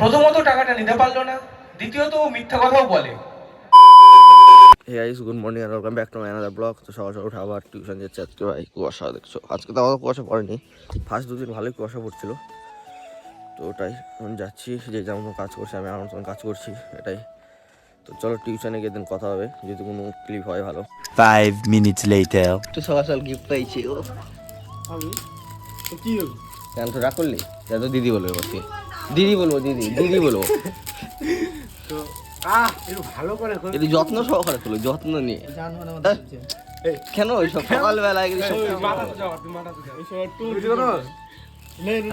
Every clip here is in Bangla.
প্রথমত টাকাটা নিতে পারল না দ্বিতীয়ত ও মিথ্যা কথাও বলে। Hey guys good morning R welcome back to my another blog তো সকাল সকাল উঠে আবার টিউশন যাচ্ছে আজকে ভাই কুয়াশা দেখছ। আজকে তো আমাদের কুয়াশা পড়েনি। ফার্স্ট দুদিন ভালোই কুয়াশা পড়ছিল। তো ওটাই এখন যাচ্ছি যে যেমন কাজ করছি আমি আমার কাজ করছি এটাই। তো চলো টিউশনে গিয়ে দিন কথা হবে যদি কোনো ক্লিপ হয় ভালো। Five minutes later. তো সকাল সকাল গিফট পাইছি ও। আমি? তো কি হলো? কেন তো রাগ করলি? যা তো দিদি বলবে বলছি দিদি বলব দিদি দিদি বলব। তো আহ একটু ভালো করে কর একটু যত্ন সহকারে তুলো যত্ন নিয়ে। হ্যাঁ? কেন ওই সব সকালবেলা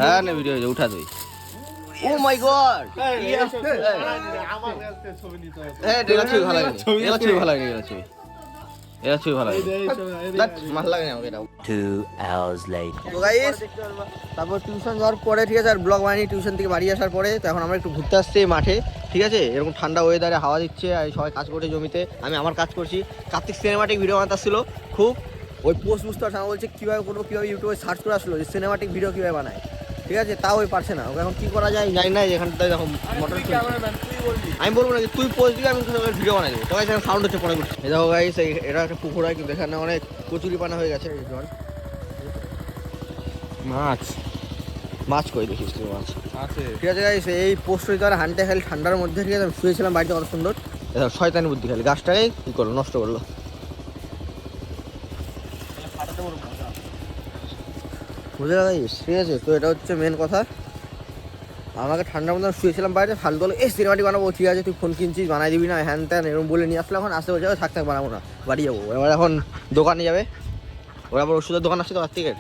হ্যাঁ না ভিডিও হয়েছে উঠা তুই। ও মাই গড হ্যাঁ এটা ছবি ভালো লাগে এটা ছবি ভালো লাগে ছবি। এটা ছবি ভালো লাগে। লাগে না এটা Two তো গাইস তারপর টিউশন যাওয়ার পরে ঠিক আছে আর ব্লগ বানিয়ে টিউশন থেকে বাড়ি আসার পরে তো এখন আমরা একটু ঘুরতে আসছি মাঠে ঠিক আছে? এরকম ঠান্ডা ওয়েদারে হাওয়া দিচ্ছে আর সবাই কাজ করছে জমিতে আমি আমার কাজ করছি। কার্তিক সিনেমাটিক ভিডিও বানাতে আসছিল খুব। ওই পোস্ট বুঝতে পারছে বলছে কীভাবে করব কীভাবে ইউটিউবে সার্চ করে আসলো যে সিনেমাটিক ভিডিও কীভাবে বানায়। ঠিক আছে? তাও ওই পারছে না। ওকে এখন কী করা যায় জানি না এখানটায় দেখো মোটর আমি বলব না যে তুই পোস্ট দিবি আমি ভিডিও বানাই দেবো। তো গাইস এখন সাউন্ড হচ্ছে পরে করছি এই দেখো গাইস এটা একটা পুকুর হয় কিন্তু এখানে অনেক কচুরি পানা হয়ে গেছে এই জল। মাছ। মাছ কই দেখিস তুই মাছ আছে। ঠিক আছে গাইস এই পোস্ট হইতে আর হান্টে খালি ঠান্ডার মধ্যে ঠিক আছে? আমি শুয়েছিলাম বাড়িতে কত সুন্দর। দেখো শয়তানি বুদ্ধি খালি। গাছটাকে কি করল? নষ্ট করল। বুঝলে গাইস ঠিক আছে, তো এটা হচ্ছে মেন কথা। আমাকে ঠান্ডার মধ্যে শুয়েছিলাম বাড়িতে ফালতু হলো এই সিনেমাটি বানাবো, ঠিক আছে, তুই ফোন কিনছিস, বানাই দিবি না, হ্যান ত্যান, এরকম বলে নিয়ে আসলে এখন আসতে বলছে থাক থাক, বানাবো না, বাড়ি যাব। এবার এখন দোকানে যাবে, ওরা আবার ওষুধের দোকান আসছে তো কার্তিকের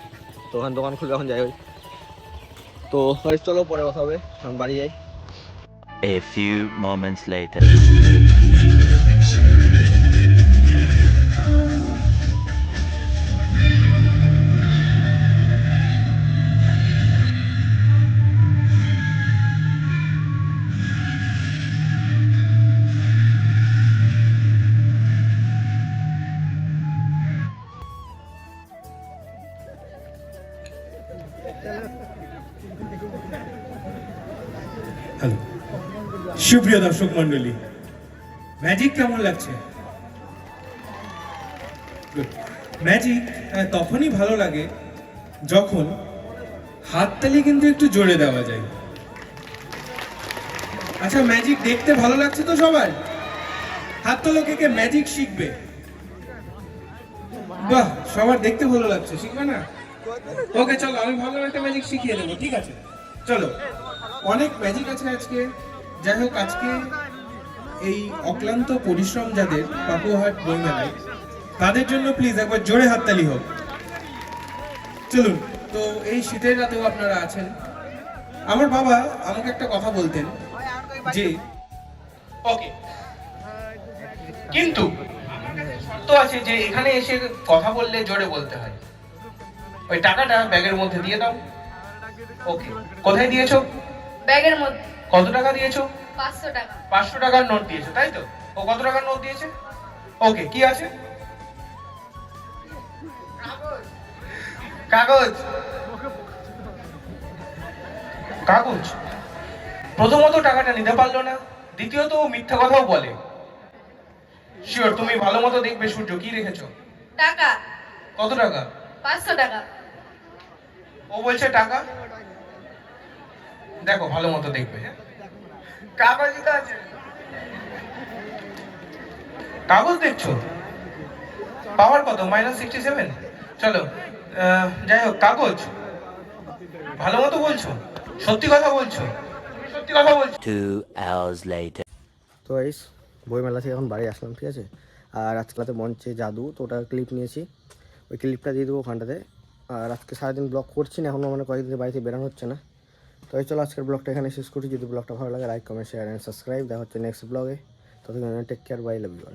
তো ওখানে দোকান খুলবে, এখন যাই ওই। তো, চলো, পরে কথা হবে, এখন বাড়ি যাই। A few moments later. Hello. সুপ্রিয় দর্শক মন্ডলী ম্যাজিক কেমন লাগছে? ম্যাজিক তখনই ভালো লাগে যখন হাততালি কিন্তু একটু জোরে দেওয়া যায়। আচ্ছা ম্যাজিক দেখতে ভালো লাগছে তো সবার? হাত তোলো কে কে ম্যাজিক শিখবে? বাহ, সবার দেখতে ভালো লাগছে, শিখবে না? ওকে, চলো, আমি ভালো একটা ম্যাজিক শিখিয়ে দেবো, ঠিক আছে? চলো, অনেক ম্যাজিক আছে আজকে। যাই হোক, আজকে এই অক্লান্ত পরিশ্রম যাদের পাপুহাট বইমেলায়, তাদের জন্য প্লিজ একবার জোরে হাততালি হোক। চলুন, তো এই শীতের রাতেও আপনারা আছেন। আমার বাবা আমাকে একটা কথা বলতেন যে, ওকে। কিন্তু, শর্ত আছে যে এখানে এসে কথা বললে জোরে বলতে হয়। ওই টাকাটা ব্যাগের মধ্যে দিয়ে দাও। ওকে কোথায় দিয়েছ? ব্যাগের মধ্যে। কত টাকা দিয়েছ? পাঁচশো টাকা। পাঁচশো টাকার নোট দিয়েছ তাই তো? ও কত টাকার নোট দিয়েছে? ওকে কি আছে? কাগজ। কাগজ। প্রথমত টাকাটা নিতে পারল না দ্বিতীয়ত ও মিথ্যা কথাও বলে। শিওর তুমি ভালো মতো দেখবে সূর্য কি রেখেছো? টাকা। কত টাকা? পাঁচশো টাকা। ও বলছে টাকা? দেখো ভালো মতো দেখবে হ্যাঁ? কাগজ তো আছে। কাগজ দেখছ? পাওয়ার কত? মাইনাস সিক্সটি সেভেন চলো যাই হোক কাগজ। ভালো মতো বলছো? সত্যি কথা বলছো? সত্যি কথা বলছো? Hours later. তো গাইস বইমেলা থেকে এখন বাড়ি আসলাম ঠিক আছে? আর আজকালতে মঞ্চে জাদু তো ওটা ক্লিপ নিয়েছি। ওই ক্লিপটা দিয়ে দেবো ওখানটাতে। আর আজকে সারাদিন ব্লগ করছি না এখনও মানে কয়েকদিন বাড়িতে বেরোনো হচ্ছে না। তো এই চলো আজকের ব্লগটা এখানে শেষ করছি। যদি ব্লগটা ভালো লাগে like comment share and subscribe দেখা হচ্ছে নেক্সট ব্লগে। ততক্ষণ take care bye love you